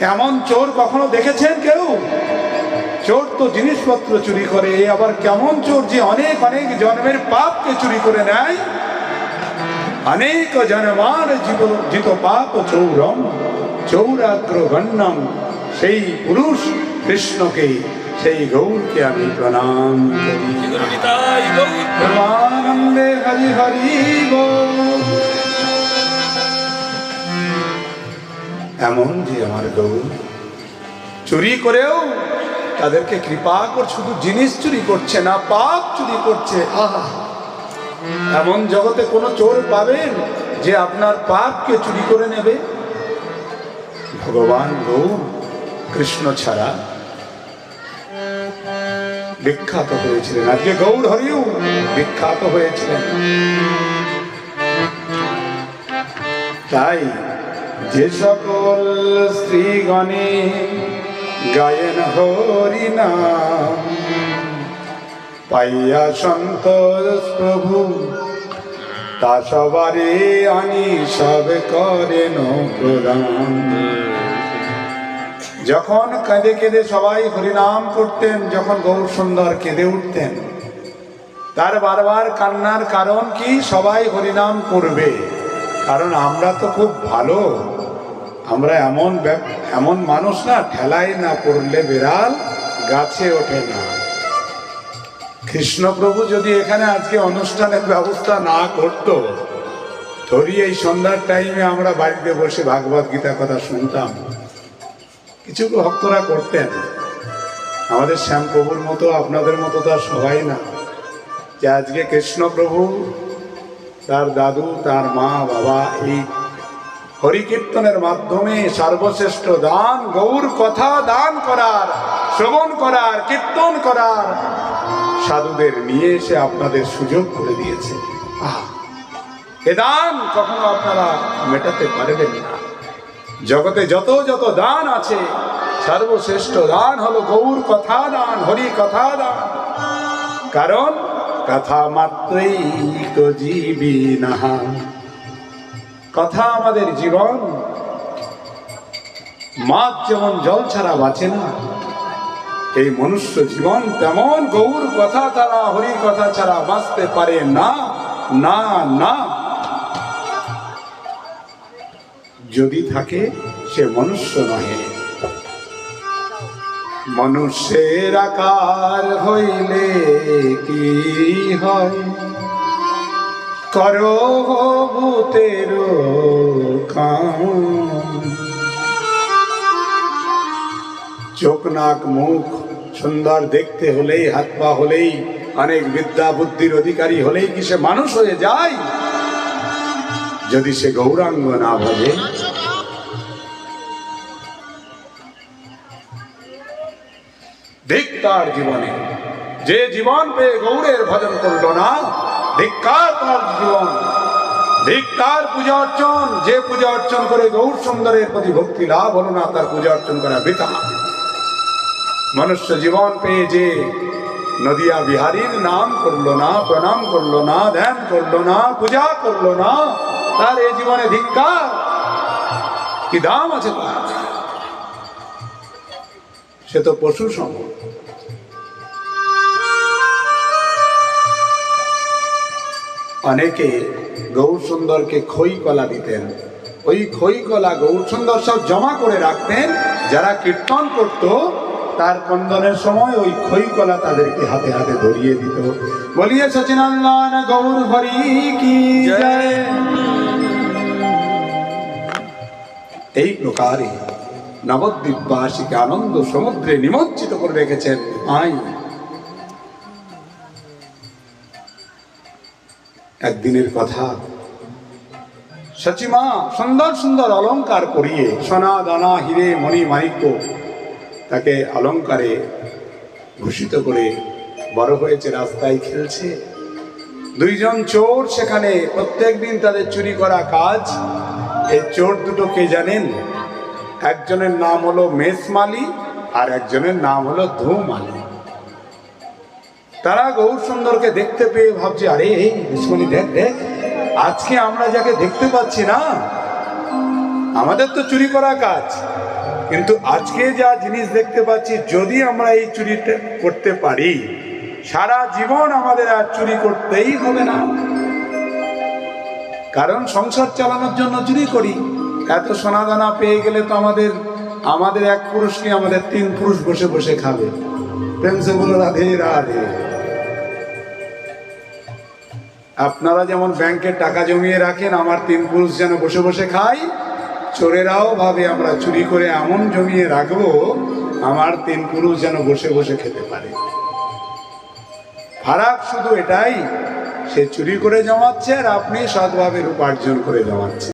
এমন চোর কখনো দেখেছেন কেউ? চোর তো জিনিসপত্র চুরি করে, আবার কেমন চোর যে অনেক অনেক জন্মের পাপকে চুরি করে নেয়? অনেক জন্মার জীব, জিত পাপ চৌরম চৌরাগ্র গণ্যম সেই পুরুষ কৃষ্ণকে সেই গৌরকে আমি প্রণাম করি। হরি হরি এমন যে আমার গৌর, চুরি করেও তাদেরকে কৃপা কর, শুধু জিনিস চুরি করছে না, পাপ চুরি করছে। আহা! এমন জগতে কোনো চোর পাবেন যে আপনার পাপকে চুরি করে নেবে? ভগবান গৌর, কৃষ্ণ ছাড়া বিখ্যাত হয়েছিলেন। আজকে গৌর হরিও বিখ্যাত হয়েছিলেন। তাই যে সকল স্ত্রীগণে গায়েন হরি নাম, পাইয়া সন্তোষ প্রভু, তা সবারে আনি সব করেন প্রদান। যখন কাঁদে কেঁদে সবাই হরিনাম করতেন, যখন গৌর সুন্দর কেঁদে উঠতেন, তার বারবার কান্নার কারণ কি? সবাই হরিনাম করবে। কারণ আমরা তো খুব ভালো। আমরা এমন এমন মানুষ না, ঠেলাই না পড়লে বেড়াল গাছে ওঠে না। কৃষ্ণপ্রভু যদি এখানে আজকে অনুষ্ঠানের ব্যবস্থা না করতো ধরি এই সন্ধ্যার টাইমে আমরা বাড়িতে বসে ভাগবত গীতা কথা শুনতাম। কিছু ভক্তরা করতেন। আমাদের শ্যামপ্রভুর মতো, আপনাদের মতো তো আর সবাই না। যে আজকে কৃষ্ণপ্রভু, তার দাদু, তার মা, বাবা এই হরিকীর্তনের মাধ্যমে সর্বশ্রেষ্ঠ দান, গৌর কথা দান করার, শ্রবণ করার, কীর্তন করার সাধুদের নিয়ে এসে আপনাদের সুযোগ করে দিয়েছে। আহ। এ দান কখনো আপনারা মেটাতে পারবেন না। জগতে যত যত দান আছে, সর্বশ্রেষ্ঠ দান হলো গৌর কথা দান হরি কথা দান কারণ কথা মাত্রই জীবী নাহা কথা আমাদের জীবন মাছ যেমন জল ছাড়া বাঁচে না, এই মনুষ্য জীবন তেমন গৌর কথা ছাড়া, হরি কথা ছাড়া বাঁচতে পারে না না না। যদি থাকে, সে মনুষ্য নহে। মনুষ্যের আকার হইলে কি হয়? করো চোখ, নাক, মুখ সুন্দর দেখতে হলেই হাত পা হলেই, অনেক বিদ্যা বুদ্ধির অধিকারী হলেই কি সে মানুষ হয়ে যায়? যদি সে গৌরাঙ্গ না ভজে ধিক্কার জীবনে। যে জীবন পেয়ে গৌরের ভজন করল না, ধিক্কার তার জীবন। ধিক্কার পূজা অর্চন, যে পূজা অর্চন করে গৌর সুন্দরের প্রতি ভক্তি লাভ হলো না, তার পূজা অর্চন করা বৃথা। মনুষ্য জীবন পেয়ে যে নদিয়া বিহারীর নাম করল না, প্রণাম করল না, ধ্যান করল না, পূজা করল না তার এই জীবনে ধিক্কার? কি দাম আছে তার সে তো পশু সম অনেকে গৌর সুন্দরকে খই কলা দিতেন। ওই খই কলা গৌর সুন্দর সব জমা করে রাখতেন। যারা কীর্তন করত তার কন্দনের সময় ওই খই কলা তাদেরকে হাতে হাতে ধরিয়ে দিত। বলিয়ে সচিনন্দন গৌর হরি কি জয়। এই প্রকারে নবদ্বীপবাসীকে আনন্দ সমুদ্রে নিমজ্জিত করে রেখেছেন আই একদিনের কথা সচিমা সুন্দর সুন্দর অলংকার পরিয়ে সোনা, দানা, হিরে, মণি, মাণিক্য তাকে অলংকারে ভূষিত করে বড় হয়েছে, রাস্তায় খেলছে। দুইজন চোর সেখানে প্রত্যেক দিন তাদের চুরি করা কাজ এই চোর দুটো কে জানেন? একজনের নাম হলো মেসমালি আর একজনের নাম হলো ধুমালি তারা গৌর সুন্দরকে দেখতে পেয়ে ভাবছে, আরে, এই মেসমালি দেখ দেখ, আজকে আমরা যাকে দেখতে পাচ্ছি না, আমাদের তো চুরি করা কাজ। কিন্তু আজকে যা জিনিস দেখতে পাচ্ছি, যদি আমরা এই চুরিটা করতে পারি, সারা জীবন আমাদের আর চুরি করতেই হবে না। কারণ সংসার চালানোর জন্য চুরি করি, এত সোনাদানা পেয়ে গেলে তো আমাদের আমাদের এক পুরুষকে আমাদের তিন পুরুষ বসে বসে খাবে। প্রেম সে বলো, রাধে রাধে। আপনারা যেমন ব্যাংকে টাকা জমিয়ে রাখেন, আমার তিন পুরুষ যেন বসে বসে খাই চোরেরাও ভাবে আমরা চুরি করে এমন জমিয়ে রাখব, আমার তিন পুরুষ যেন বসে বসে খেতে পারে। ফারাক শুধু এটাই সে চুরি করে জমাচ্ছে আর আপনি সৎভাবে উপার্জন করে জমাচ্ছেন।